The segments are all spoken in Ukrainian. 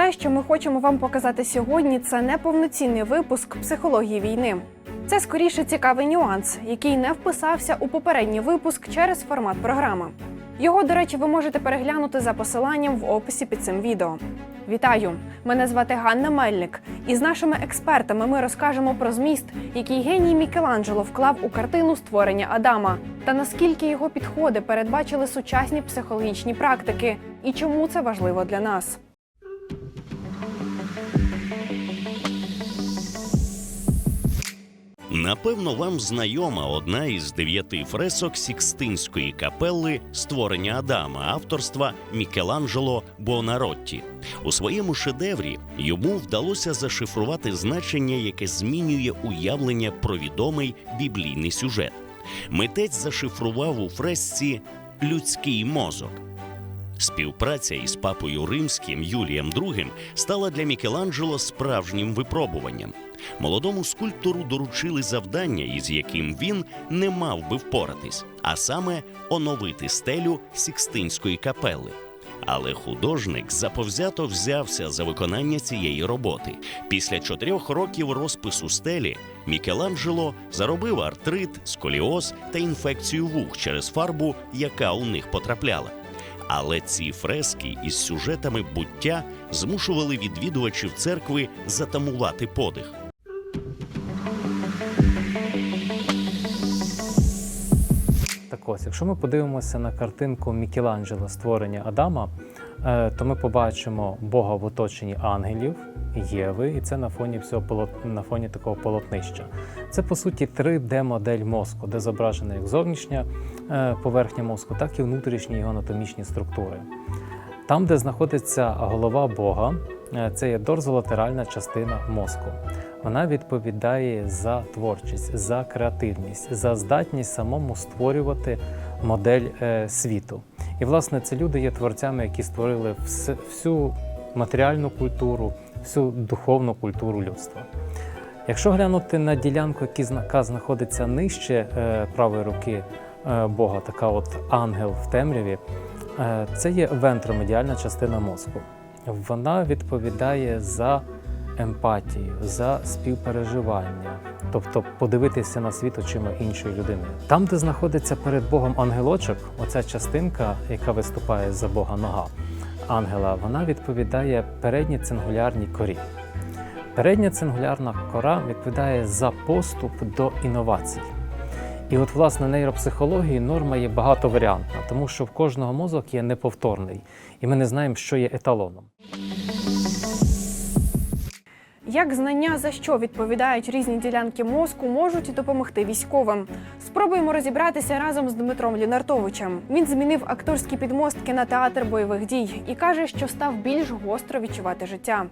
те, що ми хочемо вам показати сьогодні, це не повноцінний випуск психології війни. Це скоріше цікавий нюанс, який не вписався у попередній випуск через формат програми. Його, до речі, ви можете переглянути за посиланням в описі під цим відео. Вітаю! Мене звати Ганна Мельник, і з нашими експертами ми розкажемо про зміст, який геній Мікеланджело вклав у картину створення Адама, та наскільки його підходи передбачили сучасні психологічні практики, і чому це важливо для нас. Напевно, вам знайома одна із дев'яти фресок Сікстинської капелли створення Адама авторства Мікеланджело Бонаротті. У своєму шедеврі йому вдалося зашифрувати значення, яке змінює уявлення про відомий біблійний сюжет. Митець зашифрував у фресці людський мозок. Співпраця із папою римським Юлієм II стала для Мікеланджело справжнім випробуванням. Молодому скульптору доручили завдання, із яким він не мав би впоратись, а саме оновити стелю Сікстинської капели. Але художник заповзято взявся за виконання цієї роботи. Після чотирьох років розпису стелі Мікеланджело заробив артрит, сколіоз та інфекцію вух через фарбу, яка у них потрапляла. Але ці фрески із сюжетами буття змушували відвідувачів церкви затамувати подих. Ось, якщо ми подивимося на картинку Мікеланджело створення Адама, е, то ми побачимо Бога в оточенні ангелів, Єви, і це на фоні всього полот... на фоні такого полотнища. Це по суті 3D-модель мозку, де зображена як зовнішня е, поверхня мозку, так і внутрішні його анатомічні структури. Там, де знаходиться голова Бога, е, це є дорзолатеральна частина мозку. Вона відповідає за творчість, за креативність, за здатність самому створювати модель е, світу. І, власне, це люди є творцями, які створили вс- всю матеріальну культуру, всю духовну культуру людства. Якщо глянути на ділянку, яка знаходиться нижче е, правої руки е, Бога, така от ангел в темряві, це є вентромедіальна частина мозку. Вона відповідає за емпатію, за співпереживання, тобто подивитися на світ очима іншої людини. Там, де знаходиться перед Богом ангелочок, оця частинка, яка виступає за Бога нога ангела, вона відповідає передній цингулярній корі. Передня цингулярна кора відповідає за поступ до інновацій. І от, власне, нейропсихології норма є багатоваріантна, тому що в кожного мозок є неповторний, і ми не знаємо, що є еталоном. Як знання за що відповідають різні ділянки мозку, можуть допомогти військовим. Спробуємо розібратися разом з Дмитром Лінартовичем. Він змінив акторські підмостки на театр бойових дій і каже, що став більш гостро відчувати життя.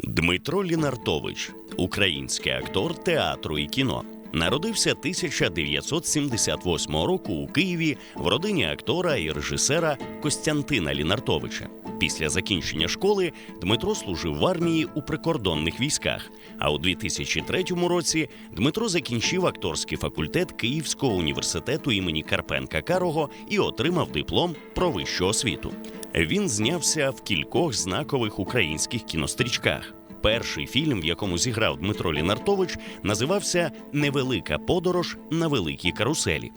Дмитро Лінартович, український актор театру і кіно. Народився 1978 року у Києві в родині актора і режисера Костянтина Лінартовича. Після закінчення школи Дмитро служив в армії у прикордонних військах. А у 2003 році Дмитро закінчив акторський факультет Київського університету імені Карпенка Карого і отримав диплом про вищу освіту. Він знявся в кількох знакових українських кінострічках. Перший фільм, в якому зіграв Дмитро Лінартович, називався Невелика подорож на великій каруселі.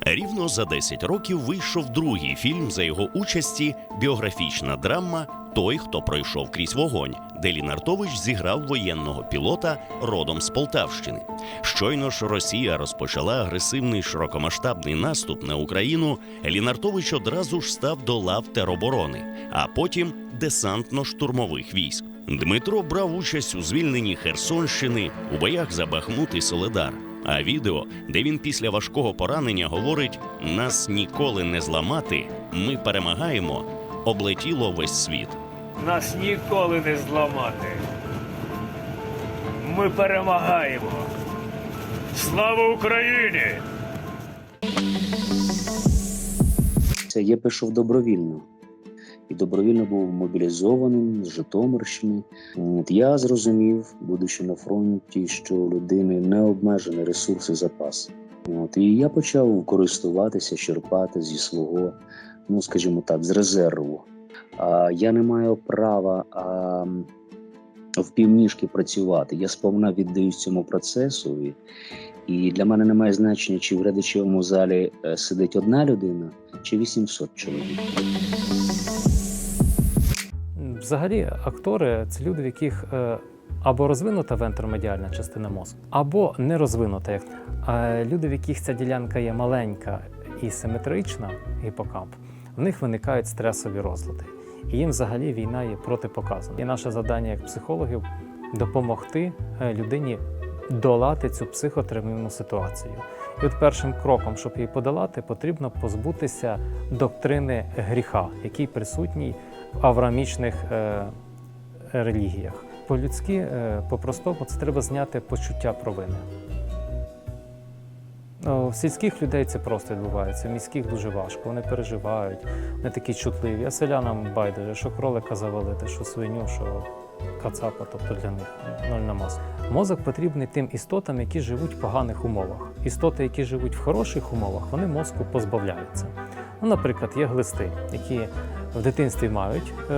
Рівно за 10 років вийшов другий фільм за його участі біографічна драма Той, хто пройшов крізь вогонь, де Лінартович зіграв воєнного пілота родом з Полтавщини. Щойно ж Росія розпочала агресивний широкомасштабний наступ на Україну. Лінартович одразу ж став до лав тероборони, а потім десантно-штурмових військ. Дмитро брав участь у звільненні Херсонщини у боях за Бахмут і Соледар. А відео, де він після важкого поранення говорить: нас ніколи не зламати, ми перемагаємо, облетіло весь світ. Нас ніколи не зламати. Ми перемагаємо. Слава Україні! Це я пішов добровільно. І добровільно був мобілізованим з Житомирщини. От я зрозумів, будучи на фронті, що у людини не обмежені ресурси запаси. От і я почав користуватися, черпати зі свого, ну скажімо так, з резерву. А, я не маю права а, в півніжки працювати. Я сповна віддаюсь цьому процесу. І, і для мене немає значення, чи в глядачевому залі е, сидить одна людина, чи 800 чоловік. Взагалі, актори це люди, в яких е, або розвинута вентромедіальна частина мозку, або не розвинута. А люди, в яких ця ділянка є маленька і симетрична, гіпокамп, в них виникають стресові розлади. І їм взагалі війна є протипоказана. І наше завдання як психологів допомогти е, людині долати цю психотравмівну ситуацію. І от першим кроком, щоб її подолати, потрібно позбутися доктрини гріха, який присутній в авраамічних е, релігіях. По-людськи, е, по-простому, це треба зняти почуття провини. Ну, В сільських людей це просто відбувається, в міських дуже важко. Вони переживають, вони такі чутливі. А селянам байдуже, що кролика завалити, що свиню, що кацапа, тобто для них ноль на мозок. Мозок потрібний тим істотам, які живуть в поганих умовах. Істоти, які живуть в хороших умовах, вони мозку позбавляються. Ну, наприклад, є глисти, які в дитинстві мають е,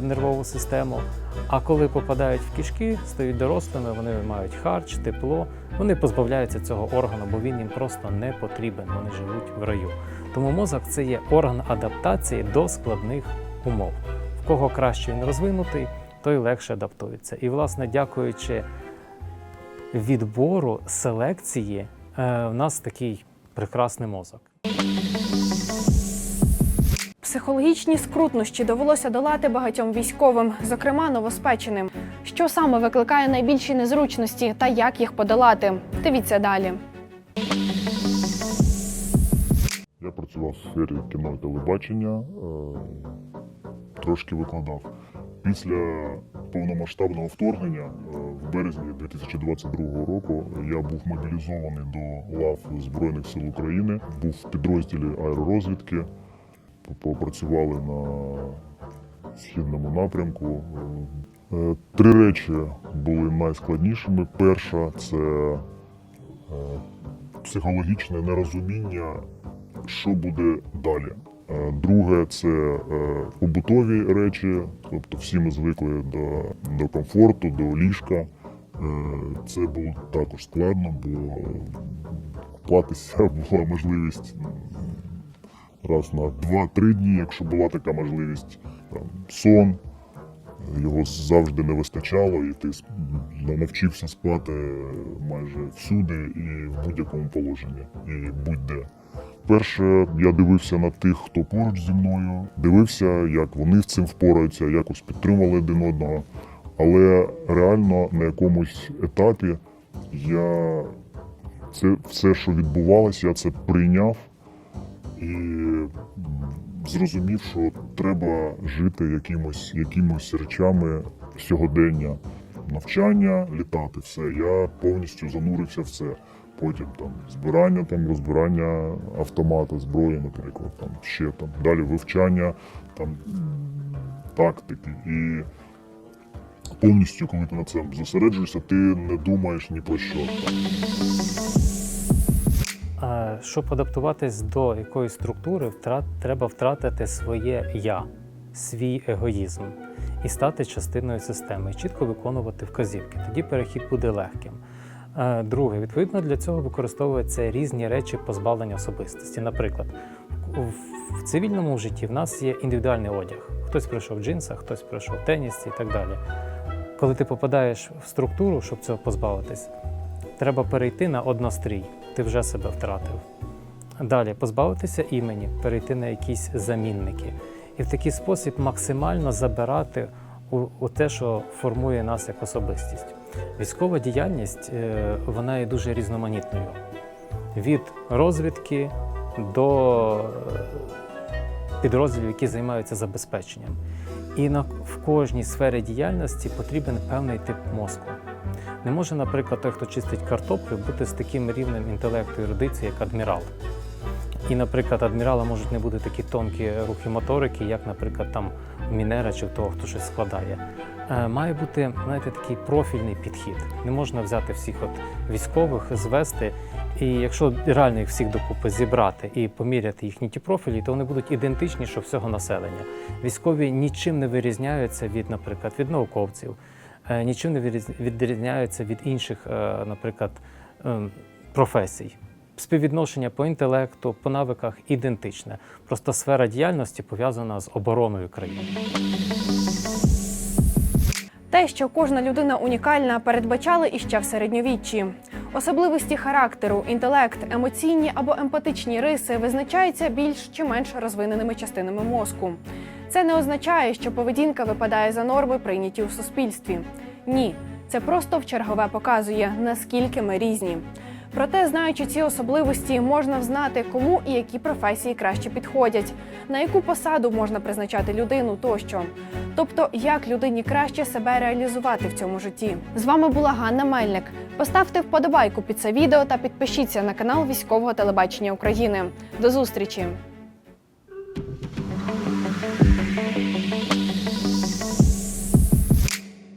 нервову систему, а коли попадають в кишки, стають дорослими, вони мають харч, тепло, вони позбавляються цього органу, бо він їм просто не потрібен, вони живуть в раю. Тому мозок це є орган адаптації до складних умов. В кого краще він розвинутий, той легше адаптується. І, власне, дякуючи відбору, селекції, е, в нас такий прекрасний мозок. Психологічні скрутнощі довелося долати багатьом військовим, зокрема новоспеченим. Що саме викликає найбільші незручності та як їх подолати? Дивіться далі. Я працював в сфері кіно і телебачення, е, трошки викладав. Після повномасштабного вторгнення е, в березні 2022 року я був мобілізований до лав Збройних сил України, був в підрозділі аеророзвідки, попрацювали на східному напрямку. Е, Три речі були найскладнішими. Перша це е, психологічне нерозуміння що буде далі. Е, Друге це побутові речі, тобто всі ми звикли до, до комфорту, до ліжка. Це було також складно, бо купатися була можливість раз на 2-3 дні, якщо була така можливість. Там, сон, його завжди не вистачало, і ти навчився спати майже всюди і в будь-якому положенні, і будь-де. Перше, я дивився на тих, хто поруч зі мною, дивився, як вони з цим впораються, якось підтримували один одного. Але реально на якомусь етапі я це все, що відбувалося, я це прийняв і зрозумів, що треба жити якимось, якимось речами сьогодення. Навчання, літати, все. Я повністю занурився в це. Потім там збирання, там розбирання автомата, зброї, наприклад, там ще там далі вивчання там тактики. І повністю, коли ти на це зосереджуєшся, ти не думаєш ні про що. Щоб адаптуватись до якоїсь структури, втрат, треба втратити своє я, свій егоїзм і стати частиною системи, і чітко виконувати вказівки. Тоді перехід буде легким. Е, Друге, відповідно для цього використовуються різні речі позбавлення особистості. Наприклад, в- цивільному житті в нас є індивідуальний одяг. Хтось прийшов в джинсах, хтось прийшов в тенісці і так далі. Коли ти попадаєш в структуру, щоб цього позбавитись, треба перейти на однострій. Ти вже себе втратив. Далі позбавитися імені, перейти на якісь замінники. І в такий спосіб максимально забирати у, у те, що формує нас як особистість. Військова діяльність е, вона є дуже різноманітною. Від розвідки до е, підрозділів, які займаються забезпеченням. І на, в кожній сфері діяльності потрібен певний тип мозку. Не може, наприклад, той, хто чистить картоплю, бути з таким рівнем інтелекту і ерудиції, як адмірал. І, наприклад, адмірала можуть не бути такі тонкі рухи моторики, як, наприклад, там мінера чи того, хто щось складає. Е, Має бути, знаєте, такий профільний підхід. Не можна взяти всіх от військових, звести І якщо реально їх всіх докупи зібрати і поміряти їхні ті профілі, то вони будуть ідентичні, що всього населення. Військові нічим не вирізняються від, наприклад, від науковців, е, нічим не відрізняються від інших, е, наприклад, ем, професій. Співвідношення по інтелекту, по навиках ідентичне. Просто сфера діяльності пов'язана з обороною країни. Те, що кожна людина унікальна, передбачали іще в середньовіччі. Особливості характеру, інтелект, емоційні або емпатичні риси визначаються більш чи менш розвиненими частинами мозку. Це не означає, що поведінка випадає за норми, прийняті у суспільстві. Ні, це просто в чергове показує, наскільки ми різні. Проте, знаючи ці особливості, можна взнати, кому і які професії краще підходять, на яку посаду можна призначати людину тощо. Тобто, як людині краще себе реалізувати в цьому житті. З вами була Ганна Мельник. Поставте вподобайку під це відео та підпишіться на канал військового телебачення України. До зустрічі!